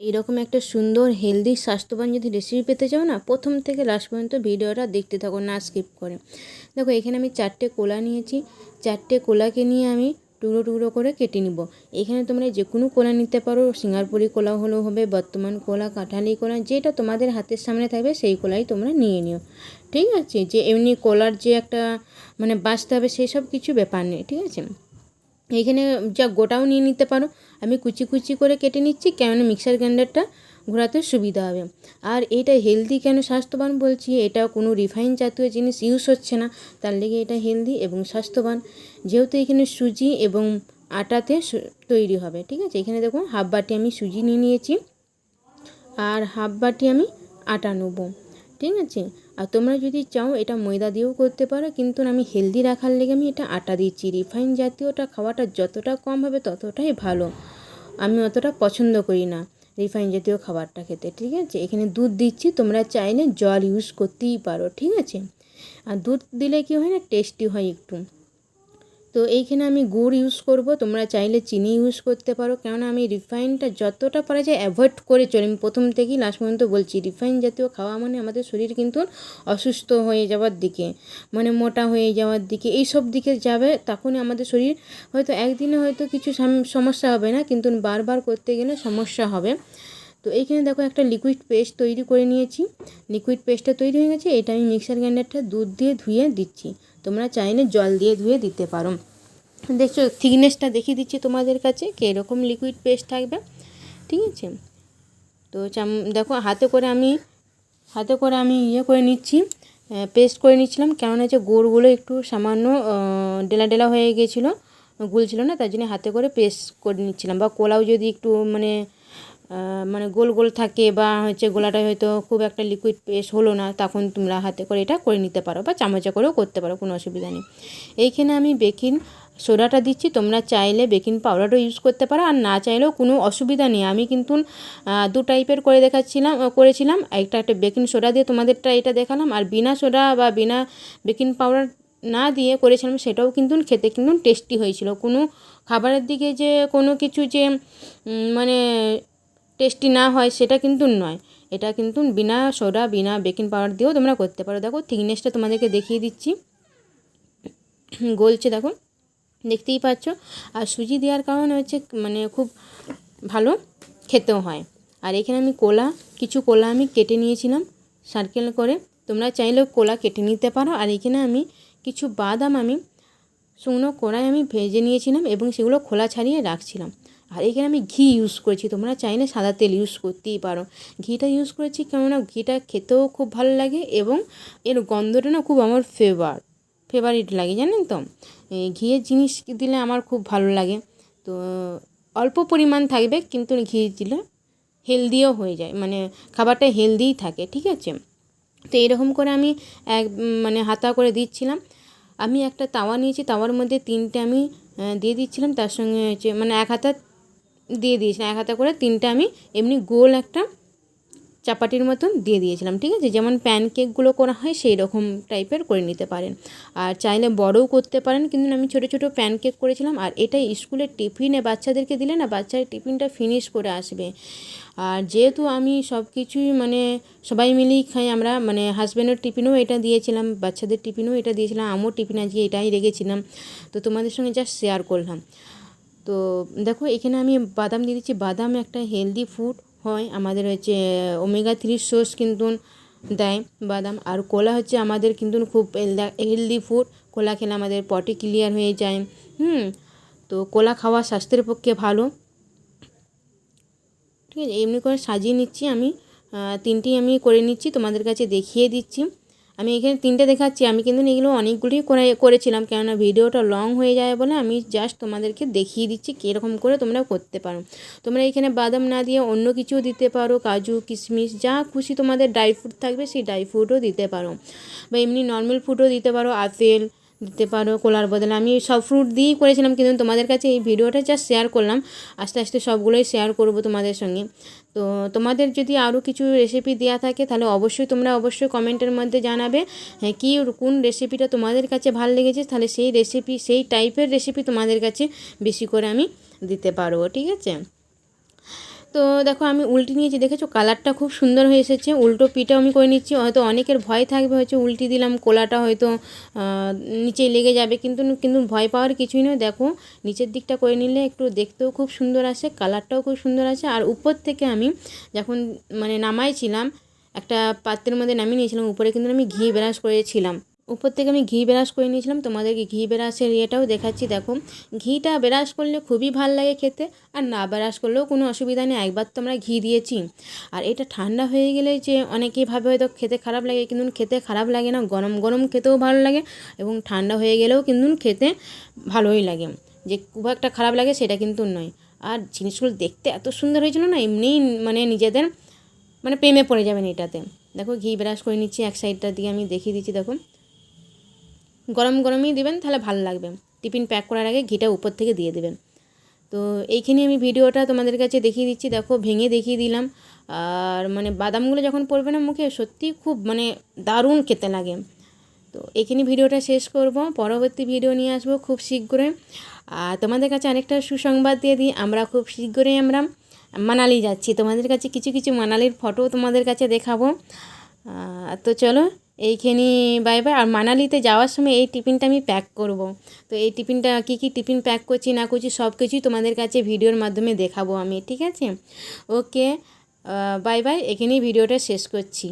এইরকম একটা সুন্দর হেলদি স্বাস্থ্যবান যদি রেসিপি পেতে চাও না, প্রথম থেকে লাস্ট পর্যন্ত ভিডিওটা দেখতে থাকো, না স্কিপ করে। দেখো, এখানে আমি চারটে কোলা নিয়েছি। চারটে কোলাকে নিয়ে আমি টুকরো টুকরো করে কেটে নিব। এখানে তোমরা যে কোনো কোলা নিতে পারো। সিঙ্গারপুরি কোলা হলেও হবে, বর্তমান কোলা, কাঁঠালি কোলা, যেটা তোমাদের হাতের সামনে থাকবে, সেই কোলাই তোমরা নিয়ে নিও। ঠিক আছে? যে এমনি কোলার যে একটা মানে বাঁচতে হবে, সেই সব কিছু ব্যাপার নেই, ঠিক আছে? এইখানে যা গোটাও নিয়ে নিতে পারো। আমি কুচি কুচি করে কেটে নিচ্ছি কেন মিক্সার গ্রাইন্ডারটা ঘোরাতে সুবিধা হবে। আর এটা হেলদি কেন স্বাস্থ্যবান বলছি এটা কোনো রিফাইন জাতীয় জিনিস ইউজ হচ্ছে না। তার লেগে এটা হেলদি এবং স্বাস্থ্যবান। যেহেতু এখানে সুজি এবং আটাতে তৈরি হবে, ঠিক আছে? এখানে দেখুন হাফ বাটি আমি সুজি নিয়ে নিয়েছি। আর হাফ বাটি আমি আটা নেব। ঠিক আছে? আর তোমরা যদি চাও এটা ময়দা দিয়েও করতে পারো, কিন্তু আমি হেলদি রাখার লেগে আমি এটা আটা দিচ্ছি। রিফাইন জাতীয়টা খাওয়াটা যতটা কম হবে ততটাই ভালো। আমি অতটা পছন্দ করি না রিফাইন জাতীয় খাবারটা খেতে, ঠিক আছে? এখানে দুধ দিচ্ছি, তোমরা চাইলে জল ইউজ করতেই পারো, ঠিক আছে? আর দুধ দিলে কী হয় না টেস্টি হয় একটু। তো এইখানে আমি গুড় ইউজ করব, তোমরা চাইলে চিনি ইউজ করতে পারো। কেননা আমি রিফাইনটা যতটা পারা যায় অ্যাভয়েড করে চলি প্রথম থেকেই লাস্ট পর্যন্ত বলছি রিফাইন জাতীয় খাওয়া মানে আমাদের শরীর কিন্তু অসুস্থ হয়ে যাওয়ার দিকে মানে মোটা হয়ে যাওয়ার দিকে এই সব দিকে যাবে, তখনই আমাদের শরীর হয়তো একদিনে হয়তো কিছু সমস্যা হবে না, কিন্তু বারবার করতে গেলে সমস্যা হবে। তো এইখানে দেখো একটা লিকুইড পেস্ট তৈরি করে নিয়েছি। লিকুইড পেস্টটা তৈরি হয়ে গেছে, এটা আমি মিক্সার গ্রাইন্ডারটা দুধ দিয়ে ধুয়ে দিচ্ছি। তোমরা চাইলে জল দিয়ে ধুয়ে দিতে পারো। দেখছ থিকনেসটা দেখিয়ে দিচ্ছি তোমাদের কাছে, কীরকম লিকুইড পেস্ট থাকবে। ঠিক আছে? তো চাম, দেখো, হাতে করে আমি, হাতে করে আমি ইয়ে করে নিচ্ছি পেস্ট করে নিচ্ছিলাম, কেননা যে গোড়গুলো একটু সামান্য ডেলা ডেলা হয়ে গেছিল, গুলছিল না, তার জন্য হাতে করে পেস্ট করে নিচ্ছিলাম। বা কোলাও যদি একটু মানে মানে গোল গোল থাকে বা হচ্ছে গোলাটা হয়তো খুব একটা লিকুইড পেস্ট হলো না, তখন তোমরা হাতে করে এটা করে নিতে পারো বা চামচে করেও করতে পারো, কোনো অসুবিধা নেই। এইখানে আমি বেকিং সোডাটা দিচ্ছি, তোমরা চাইলে বেকিং পাউডারও ইউজ করতে পারো, আর না চাইলেও কোনো অসুবিধা নেই। আমি কিন্তু দু টাইপের করে দেখাচ্ছিলাম করেছিলাম। একটা একটা বেকিং সোডা দিয়ে তোমাদেরটা এটা দেখালাম, আর বিনা সোডা বা বিনা বেকিং পাউডার না দিয়ে করেছিলাম, সেটাও কিন্তু খেতে কিন্তু টেস্টি হয়েছিল। কোনো খাবারের দিকে যে কোনো কিছু যে মানে টেস্টি না হয় সেটা কিন্তু নয়। এটা কিন্তু বিনা সোডা, বিনা বেকিং পাউডার দিয়েও তোমরা করতে পারো। দেখো থিকনেসটা তোমাদেরকে দেখিয়ে দিচ্ছি। গলছে, দেখো। দেখতেই পাচ্ছ। আর সুজি দেওয়ার কারণে হচ্ছে মানে খুব ভালো খেতেও হয়। আর এখানে আমি কোলা, কিছু কোলা আমি কেটে নিয়েছিলাম সার্কেল করে। তোমরা চাইলেও কোলা কেটে নিতে পারো। আর এখানে আমি কিছু বাদাম আমি শুকনো কড়াই আমি ভেজে নিয়েছিলাম এবং সেগুলো খোলা ছাড়িয়ে রাখছিলাম। আর এখানে আমি ঘি ইউজ করেছি। তোমরা চাইলে সাদা তেল ইউজ করতেই পারো। ঘিটা ইউজ করেছি কেননা ঘিটা খেতেও খুব ভালো লাগে এবং এর গন্ধটা না খুব আমার ফেভার ফেভারিট লাগে, জানেন তো? ঘিয়ের জিনিস দিলে আমার খুব ভালো লাগে। তো অল্প পরিমাণ থাকবে কিন্তু ঘি দিলে হেলদিও হয়ে যায়। মানে খাবারটা হেলদিই থাকে, ঠিক আছে? তো এরকম করে আমি এক মানে হাতা করে দিচ্ছিলাম। আমি একটা তাওয়া নিয়েছি, তাওয়ার মধ্যে তিনটে আমি দিয়ে দিচ্ছিলাম। তার সঙ্গে হচ্ছে মানে এক হাতা দিয়ে দিয়েছিলাম এক হাতা করে তিনটে আমি এমনি গোল একটা চাপাটির মতন দিয়ে দিয়েছিলাম, ঠিক আছে? যেমন প্যানকেকগুলো করা হয় সেই রকম টাইপের করে নিতে পারেন। আর চাইলে বড়ও করতে পারেন, কিন্তু আমি ছোটো ছোটো প্যানকেক করেছিলাম আর এটা স্কুলের টিফিনে বাচ্চাদেরকে দিলে না বাচ্চার টিফিনটা ফিনিশ করে আসবে। আর যেহেতু আমি সব কিছুই মানে সবাই মিলেই খাই, আমরা মানে হাজব্যান্ডের টিফিনও এটা দিয়েছিলাম, বাচ্চাদের টিফিনও এটা দিয়েছিলাম, আমও টিফিন আজকে এটাই রেখেছিলাম। তো তোমাদের সঙ্গে জাস্ট শেয়ার করলাম। তো দেখো এখানে আমি বাদাম দিয়ে দিচ্ছি। বাদাম একটা হেলদি ফুড হয়। আমাদের হচ্ছে ওমেগা থ্রি সোর্স কিন্তু দেয় বাদাম। আর কলা হচ্ছে আমাদের কিন্তু খুব হেলদি ফুড কলা খেলে আমাদের পটি ক্লিয়ার হয়ে যায়। হুম? তো কলা খাওয়া স্বাস্থ্যের পক্ষে ভালো। ঠিক আছে? এমনি করে সাজিয়ে নিচ্ছি আমি। তিনটি আমি করে নিচ্ছি। তোমাদের কাছে দেখিয়ে দিচ্ছি। আমি এখানে তিনটে দেখাচ্ছি। আমি কিন্তু এগুলো অনেকগুলি করে করেছিলাম, কেননা ভিডিওটা লং হয়ে যায় বলে আমি জাস্ট তোমাদেরকে দেখিয়ে দিচ্ছি কীরকম করে তোমরা করতে পারো। তোমরা এখানে বাদাম না দিয়ে অন্য কিছু দিতে পারো, কাজু, কিশমিশ, যা খুশি তোমাদের ড্রাই ফ্রুট থাকবে সেই ড্রাই ফ্রুটও দিতে পারো। বা এমনি নর্মাল ফ্রুটও দিতে পারো, আপেল দিতে পারো, কোলার বদলে। আমি সব ফ্রুট দিয়েই করেছিলাম, কিন্তু তোমাদের কাছে এই ভিডিওটা জাস্ট শেয়ার করলাম। আস্তে আস্তে সবগুলোই শেয়ার করব তোমাদের সঙ্গে। তো তোমাদের যদি আরও কিছু রেসিপি দেওয়া থাকে, তাহলে অবশ্যই তোমরা অবশ্যই কমেন্টের মধ্যে জানাবে হ্যাঁ কী কোন রেসিপিটা তোমাদের কাছে ভালো লেগেছে, তাহলে সেই রেসিপি সেই টাইপের রেসিপি তোমাদের কাছে বেশি করে আমি দিতে পারব, ঠিক আছে? তো দেখো আমি উল্টি নিয়েছি, দেখেছ? কালারটা খুব সুন্দর হয়ে এসেছে। উল্টো পিঠাও আমি করে নিচ্ছি, হয়তো অনেকের ভয় থাকবে, হয়তো উল্টি দিলাম, কোলাটা হয়তো নিচে লেগে যাবে, কিন্তু কিন্তু ভয় পাওয়ার কিছুই নয়। দেখো, নিচের দিকটা করে নিলে একটু দেখতেও খুব সুন্দর আসে, কালারটাও খুব সুন্দর আসে। আর উপর থেকে আমি যখন মানে নামাইছিলাম, একটা পাত্রের মধ্যে নামিয়ে নিয়েছিলাম, উপরে কিন্তু আমি ঘি ব্রাশ করেছিলাম। উপর থেকে আমি ঘি ব্রাশ করে নিয়েছিলাম, তোমাদেরকে ঘি ব্রাশের ইয়েটাও দেখাচ্ছি, দেখো। ঘিটা ব্রাশ করলে খুবই ভালো লাগে খেতে, আর না ব্রাশ করলেও কোনো অসুবিধা নেই, একবার তো আমরা ঘি দিয়েছি। আর এটা ঠান্ডা হয়ে গেলে যে অনেকেই ভাবে হয়তো খেতে খারাপ লাগে, কিন্তু খেতে খারাপ লাগে না, গরম গরম খেতেও ভালো লাগে এবং ঠান্ডা হয়ে গেলেও কিন্তু খেতে ভালোই লাগে। যে খুব একটা খারাপ লাগে সেটা কিন্তু নয়। আর জিনিসগুলো দেখতে এত সুন্দর হয়েছিল না এমনিই মানে নিজেদের মানে প্রেমে পড়ে যাবেন এটাতে। দেখো, ঘি ব্রাশ করে নিচ্ছি, এক সাইডটার দিকে আমি দেখিয়ে দিচ্ছি, দেখো। গরম গরমই দেবেন, তাহলে ভালো লাগবে। টিফিন প্যাক করার আগে ঘিটা উপর থেকে দিয়ে দেবেন। তো এইখানে আমি ভিডিওটা তোমাদের কাছে দেখিয়ে দিচ্ছি, দেখো ভেঙে দেখিয়ে দিলাম। আর মানে বাদামগুলো যখন পড়বে না মুখে সত্যি খুব মানে দারুণ খেতে লাগে। তো এখানে ভিডিওটা শেষ করব, পরবর্তী ভিডিও নিয়ে আসব খুব শীঘ্রই। আর তোমাদের কাছে আরেকটা সুসংবাদ দিয়ে দিই, আমরা খুব শীঘ্রই আমরা মানালি যাচ্ছি। তোমাদের কাছে কিছু কিছু মানালির ফটো তোমাদের কাছে দেখাবো। তো চলো এইখানে বাই বাই আর মানালিতে যাওয়ার সময় এই টিফিনটা আমি প্যাক করব। তো এই টিফিনটা কী কী টিফিন প্যাক করছি, না করছি, সব কিছুই তোমাদের কাছে ভিডিওর মাধ্যমে দেখাবো আমি, ঠিক আছে? ওকে বাই বাই এখানেই ভিডিওটা শেষ করছি।